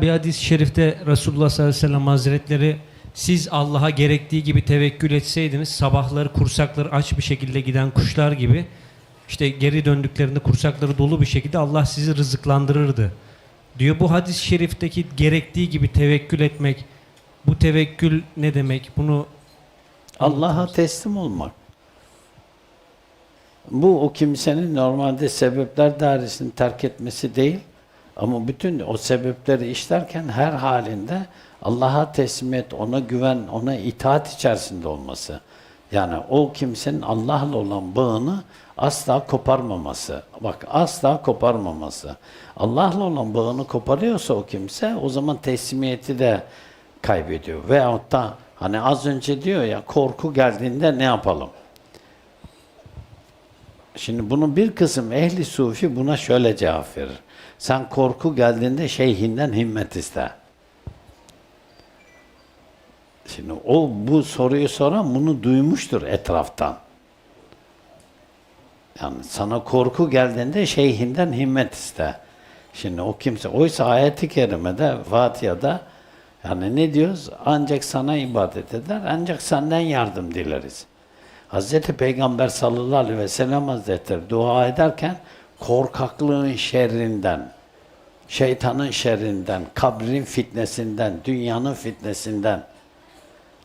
Bir hadis-i şerifte Resulullah sallallahu aleyhi ve sellem hazretleri siz Allah'a gerektiği gibi tevekkül etseydiniz sabahları kursakları aç bir şekilde giden kuşlar gibi işte geri döndüklerinde kursakları dolu bir şekilde Allah sizi rızıklandırırdı. Diyor bu hadis-i şerifteki gerektiği gibi tevekkül etmek bu tevekkül ne demek? Bunu Allah'a teslim olmak. Bu o kimsenin normalde sebepler dairesini terk etmesi değil. Ama bütün o sebepleri işlerken her halinde Allah'a teslimiyet, ona güven, ona itaat içerisinde olması. Yani o kimsenin Allah'la olan bağını asla koparmaması. Bak asla koparmaması. Allah'la olan bağını koparıyorsa o kimse o zaman teslimiyeti de kaybediyor. Veyahut da hani az önce diyor ya korku geldiğinde ne yapalım? Şimdi bunun bir kısım ehli sufi buna şöyle cevap verir. Sen korku geldiğinde şeyhinden himmet iste. Şimdi o bu soruyu soran bunu duymuştur etraftan. Yani sana korku geldiğinde şeyhinden himmet iste. Şimdi o kimse, oysa ayeti kerimede, Fatiha'da yani ne diyoruz? Ancak sana ibadet eder, ancak senden yardım dileriz. Hazreti Peygamber sallallahu aleyhi ve sellem Hazretleri dua ederken korkaklığın şerrinden, şeytanın şerrinden, kabrin fitnesinden, dünyanın fitnesinden,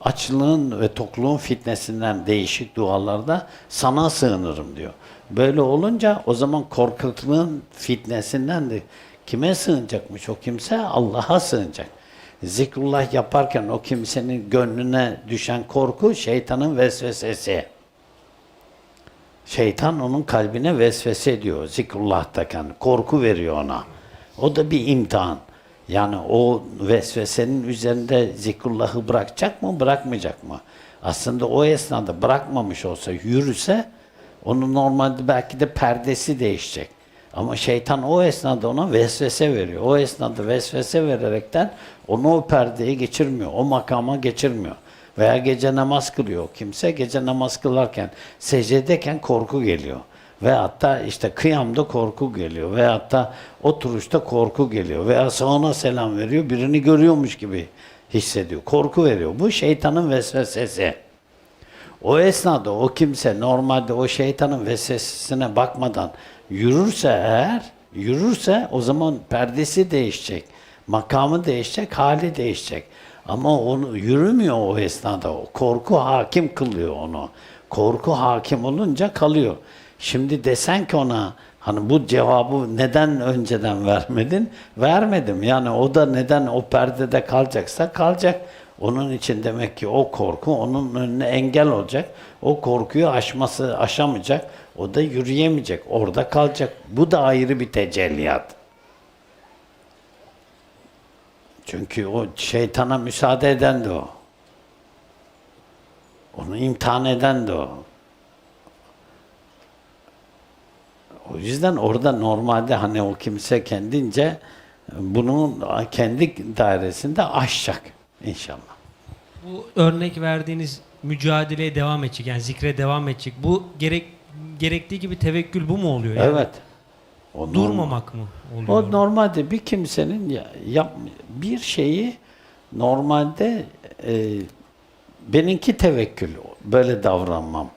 açlığın ve tokluğun fitnesinden değişik dualarda sana sığınırım diyor. Böyle olunca o zaman korkaklığın fitnesinden de kime sığınacakmış o kimse? Allah'a sığınacak. Zikrullah yaparken o kimsenin gönlüne düşen korku şeytanın vesvesesi. Şeytan onun kalbine vesvese ediyor zikrullah'tayken. Korku veriyor ona. O da bir imtihan. Yani o vesvesenin üzerinde zikrullahı bırakacak mı, bırakmayacak mı? Aslında o esnada bırakmamış olsa, yürüse, onun normalde belki de perdesi değişecek. Ama şeytan o esnada ona vesvese veriyor. O esnada vesvese vererekten onu o perdeye geçirmiyor, o makama geçirmiyor. Veya gece namaz kılıyor kimse, gece namaz kılarken, secdedeyken korku geliyor. Ve hatta işte kıyamda korku geliyor. Ve hatta oturuşta korku geliyor. Veya sağına selam veriyor, birini görüyormuş gibi hissediyor. Korku veriyor. Bu şeytanın vesvesesi. O esnada o kimse normalde o şeytanın vesvesesine bakmadan yürürse eğer, yürürse o zaman perdesi değişecek. Makamı değişecek, hali değişecek. Ama onu yürümüyor o esnada. O korku hakim kılıyor onu. Korku hakim olunca kalıyor. Şimdi desen ki ona hani bu cevabı neden önceden vermedin? Vermedim. Yani o da neden o perdede kalacaksa kalacak. Onun için demek ki o korku onun önüne engel olacak. O korkuyu aşması aşamayacak. O da yürüyemeyecek. Orada kalacak. Bu da ayrı bir tecelliyat. Çünkü o şeytana müsaade eden de o. Onu imtihan eden de o. O yüzden orada normalde hani o kimse kendince bunu kendi dairesinde aşacak inşallah. bu örnek verdiğiniz mücadeleye devam edecek yani zikre devam edecek. Bu gerek gerektiği gibi tevekkül bu mu oluyor? Yani Evet. O normal. Durmamak mı oluyor? O normalde bir kimsenin ya- yap, bir şeyi normalde e, benimki tevekkül. Böyle davranmam.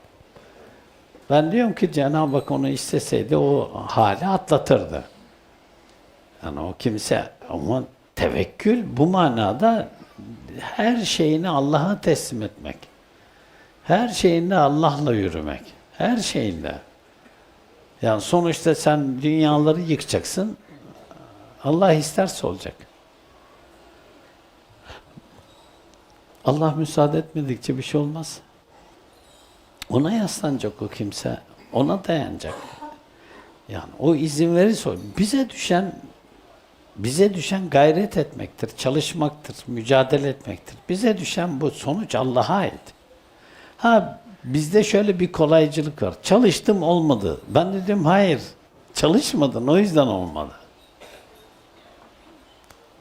Ben diyorum ki Cenab-ı Hak onu isteseydi o hali atlatırdı. Yani o kimse ama tevekkül bu manada her şeyini Allah'a teslim etmek. Her şeyinde Allah'la yürümek. Her şeyinde. Yani sonuçta sen dünyaları yıkacaksın. Allah isterse olacak. Allah müsaade etmedikçe bir şey olmaz. Ona yaslanacak o kimse. Ona dayanacak. Yani o izin verirse bize düşen bize düşen gayret etmektir, çalışmaktır, mücadele etmektir. Bize düşen bu sonuç Allah'a ait. Ha bizde şöyle bir kolaycılık var. Çalıştım olmadı. Ben de dedim hayır. Çalışmadın o yüzden olmadı.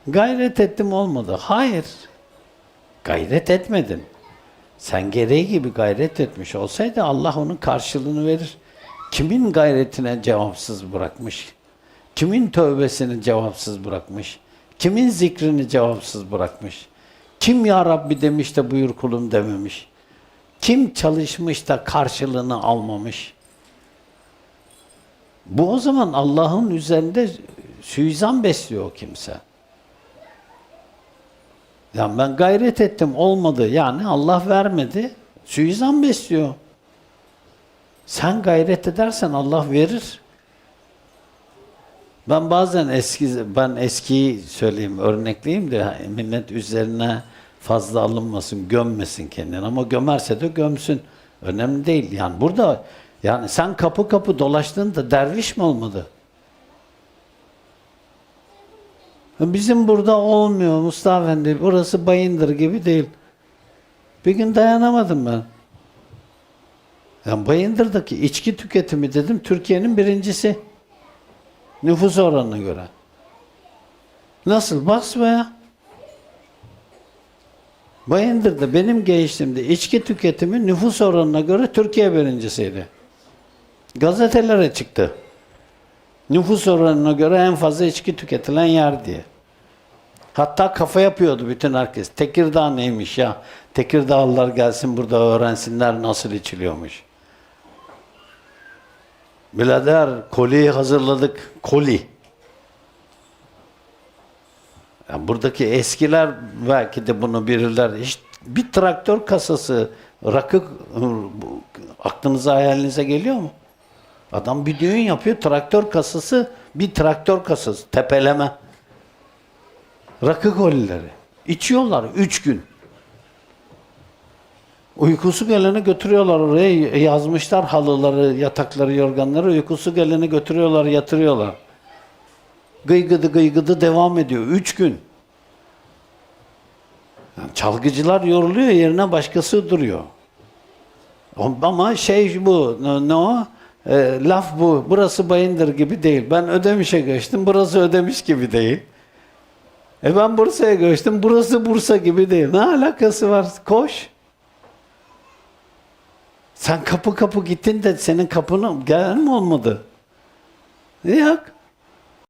Gayret ettim olmadı. Hayır. Gayret etmedin. Sen gereği gibi gayret etmiş olsaydı Allah onun karşılığını verir. Kimin gayretine cevapsız bırakmış? Kimin tövbesini cevapsız bırakmış? Kimin zikrini cevapsız bırakmış? Kim ya Rabbi demiş de buyur kulum dememiş? Kim çalışmış da karşılığını almamış? Bu o zaman Allah'ın üzerinde suizan besliyor o kimse. Yani ben gayret ettim olmadı. Yani Allah vermedi. Suizan besliyor. Sen gayret edersen Allah verir. Ben bazen eski ben eskiyi söyleyeyim, örnekleyeyim de millet üzerine fazla alınmasın, gömmesin kendini ama gömerse de gömsün. Önemli değil. Yani burada yani sen kapı kapı dolaştığında derviş mi olmadı? Bizim burada olmuyor Mustafa Efendi. Burası Bayındır gibi değil. Bir gün dayanamadım ben. Yani Bayındır'daki içki tüketimi dedim Türkiye'nin birincisi. Nüfus oranına göre. Nasıl? Basmaya. Bayındır'da benim gençliğimde içki tüketimi nüfus oranına göre Türkiye birincisiydi. Gazetelere çıktı. Nüfus oranına göre en fazla içki tüketilen yer diye. Hatta kafa yapıyordu bütün herkes. Tekirdağ neymiş ya? Tekirdağlılar gelsin burada öğrensinler nasıl içiliyormuş. Birader koliyi hazırladık. Koli. Yani buradaki eskiler belki de bunu bilirler. İşte bir traktör kasası rakı aklınıza hayalinize geliyor mu? Adam bir düğün yapıyor. Traktör kasası bir traktör kasası. Tepeleme. Rakı kolileri. İçiyorlar üç gün. Uykusu geleni götürüyorlar oraya yazmışlar halıları, yatakları, yorganları. Uykusu geleni götürüyorlar, yatırıyorlar. Gıygıdı gıygıdı devam ediyor. Üç gün. Yani çalgıcılar yoruluyor yerine başkası duruyor. Ama şey bu, ne, o? E, laf bu. Burası Bayındır gibi değil. Ben Ödemiş'e geçtim. Burası Ödemiş gibi değil. E ben Bursa'ya geçtim. Burası Bursa gibi değil. Ne alakası var? Koş. Sen kapı kapı gittin de senin kapını gelen mi olmadı? Yok.